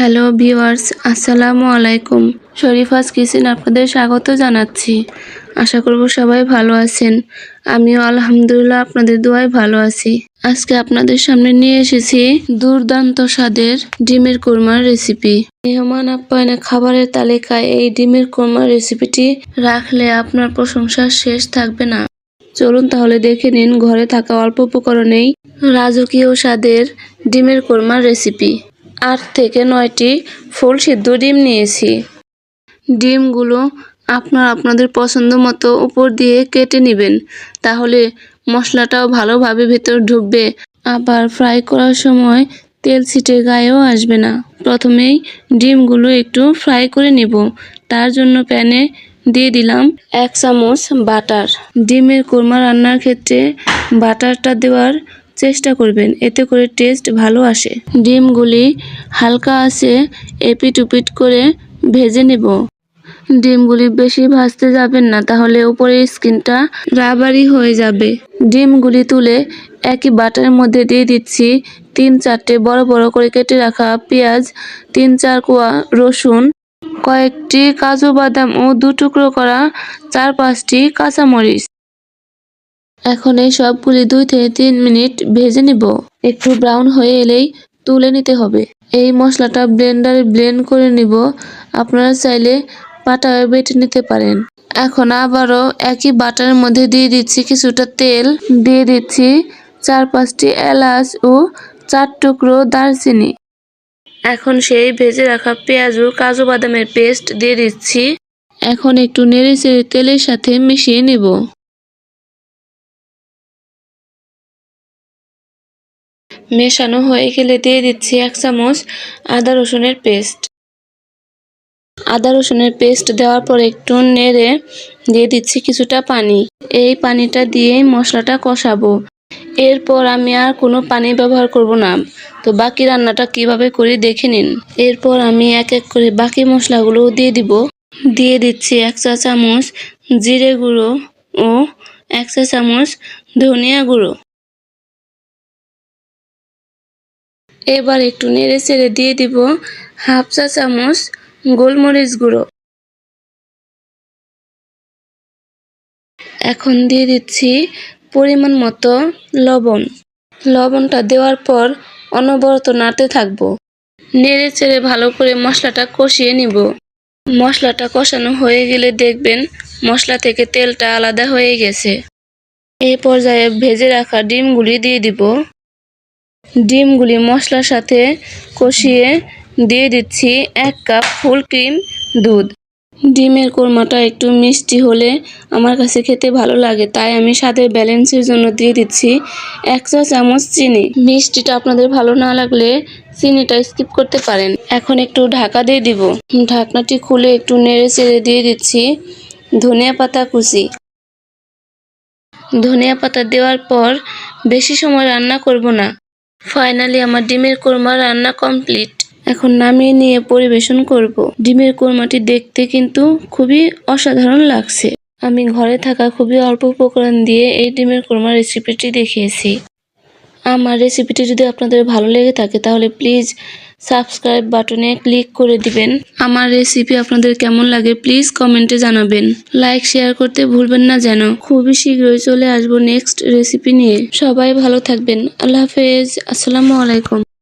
Hello viewers, আসসালামু আলাইকুম। শরীফাস kitchen আপনাদের স্বাগত জানাচ্ছি। আশা করব সবাই ভালো আছেন। আমিও আলহামদুলিল্লাহ আপনাদের দোয়ায় ভালো আছি। আজকে আপনাদের সামনে নিয়ে এসেছি দুর্দান্ত স্বাদের ডিমের কোরমার রেসিপি। মেহমান আপ্যায়নে খাবারের তালিকায় এই ডিমের কোরমার রেসিপিটি রাখলে আপনার প্রশংসা শেষ থাকবে না। চলুন তাহলে দেখে নিন, ঘরে থাকা অল্প উপকরণেই রাজকীয় স্বাদের ডিমের কোরমার রেসিপি। আট থেকে নয়টি ফুল সিদ্ধ ডিম নিয়েছি। ডিমগুলো আপনার আপনাদের পছন্দ মতো উপর দিয়ে কেটে নেবেন, তাহলে মশলাটাও ভালোভাবে ভেতর ঢুকবে। আবার ফ্রাই করার সময় তেল ছিটে গায়েও আসবে না। প্রথমেই ডিমগুলো একটু ফ্রাই করে নিব। তার জন্য প্যানে দিয়ে দিলাম এক চামচ বাটার। ডিমের কোরমা রান্নার ক্ষেত্রে বাটারটা দেওয়ার চেষ্টা করবেন, এতে করে টেস্ট ভালো আসে। ডিমগুলি হালকা আছে এপিট উপিট করে ভেজে নেব। ডিমগুলি বেশি ভাজতে যাবেন না, তাহলে উপরের স্কিনটা রাবারি হয়ে যাবে। ডিমগুলি তুলে একই বাটার মধ্যে দিয়ে দিচ্ছি তিন চারটে বড় বড় করে কেটে রাখা পেঁয়াজ, তিন চার কোয়া রসুন, কয়েকটি কাজু বাদাম ও দু টুকরো করা চার পাঁচটি কাঁচামরিচ। এখন এই সবগুলি দুই থেকে তিন মিনিট ভেজে নিব। একটু ব্রাউন হয়ে এলেই তুলে নিতে হবে। এই মশলাটা ব্লেন্ডারে ব্লেন্ড করে নিব। আপনারা চাইলে পাটায় বেটে নিতে পারেন। এখন আবারও একই বাটারের মধ্যে দিয়ে দিচ্ছি কিছুটা তেল। দিয়ে দিচ্ছি চার পাঁচটি এলাচ ও চার টুকরো দারচিনি। এখন সেই ভেজে রাখা পেঁয়াজ ও কাজু বাদামের পেস্ট দিয়ে দিচ্ছি। এখন একটু নেড়ে চেড়ে তেলের সাথে মিশিয়ে নেব। মেশানো হয়ে গেলে দিয়ে দিচ্ছি এক চামচ আদা রসুনের পেস্ট। আদা রসুনের পেস্ট দেওয়ার পর একটু নেড়ে দিয়ে দিচ্ছি কিছুটা পানি। এই পানিটা দিয়েই মশলাটা কষাবো। এরপর আমি আর কোনো পানি ব্যবহার করব না। তো বাকি রান্নাটা কীভাবে করি দেখে নিন। এরপর আমি এক এক করে বাকি মশলাগুলো দিয়ে দিব। দিয়ে দিচ্ছি এক চা চামচ জিরে গুঁড়ো ও এক চা চামচ ধনিয়া গুঁড়ো। এবার একটু নেড়ে চেড়ে দিয়ে দিব হাফ চা চামচ গোলমরিচ গুঁড়ো। এখন দিয়ে দিচ্ছি পরিমাণ মতো লবণ। লবণটা দেওয়ার পর অনবরত নাড়তে থাকব। নেড়ে চেড়ে ভালো করে মশলাটা কষিয়ে নিব। মশলাটা কষানো হয়ে গেলে দেখবেন মশলা থেকে তেলটা আলাদা হয়ে গেছে। এই পর্যায়ে ভেজে রাখা ডিমগুলি দিয়ে দিব। ডিমগুলি মশলার সাথে কষিয়ে দিয়ে দিচ্ছি এক কাপ ফুল ক্রিম দুধ। ডিমের কোরমাটা একটু মিষ্টি হলে আমার কাছে খেতে ভালো লাগে, তাই আমি স্বাদের ব্যালেন্সের জন্য দিয়ে দিচ্ছি এক চা চামচ চিনি। মিষ্টিটা আপনাদের ভালো না লাগলে চিনিটা স্কিপ করতে পারেন। এখন একটু ঢাকা দিয়ে দিব। ঢাকনাটি খুলে একটু নেড়ে চেড়ে দিয়ে দিচ্ছি ধনিয়া পাতা কুচি। ধনিয়া পাতা দেওয়ার পর বেশি সময় রান্না করব না। ফাইনালি আমার ডিমের কোরমা রান্না কমপ্লিট এখন নামিয়ে নিয়ে পরিবেশন করব। ডিমের কোরমাটি দেখতে কিন্তু খুবই অসাধারণ লাগছে। আমি ঘরে থাকা খুবই অল্প উপকরণ দিয়ে এই ডিমের কোরমা রেসিপিটি দেখিয়েছি। আমার রেসিপিটি যদি আপনাদের ভালো লেগে থাকে, তাহলে প্লিজ সাবস্ক্রাইব বাটনে ক্লিক করে দিবেন। আমার রেসিপি আপনাদের কেমন লাগে প্লিজ কমেন্টে জানাবেন। লাইক শেয়ার করতে ভুলবেন না যেন। খুবই শীঘ্রই চলে আসব নেক্সট রেসিপি নিয়ে। সবাই ভালো থাকবেন। আল্লাহ হাফেজ। আসসালামু আলাইকুম।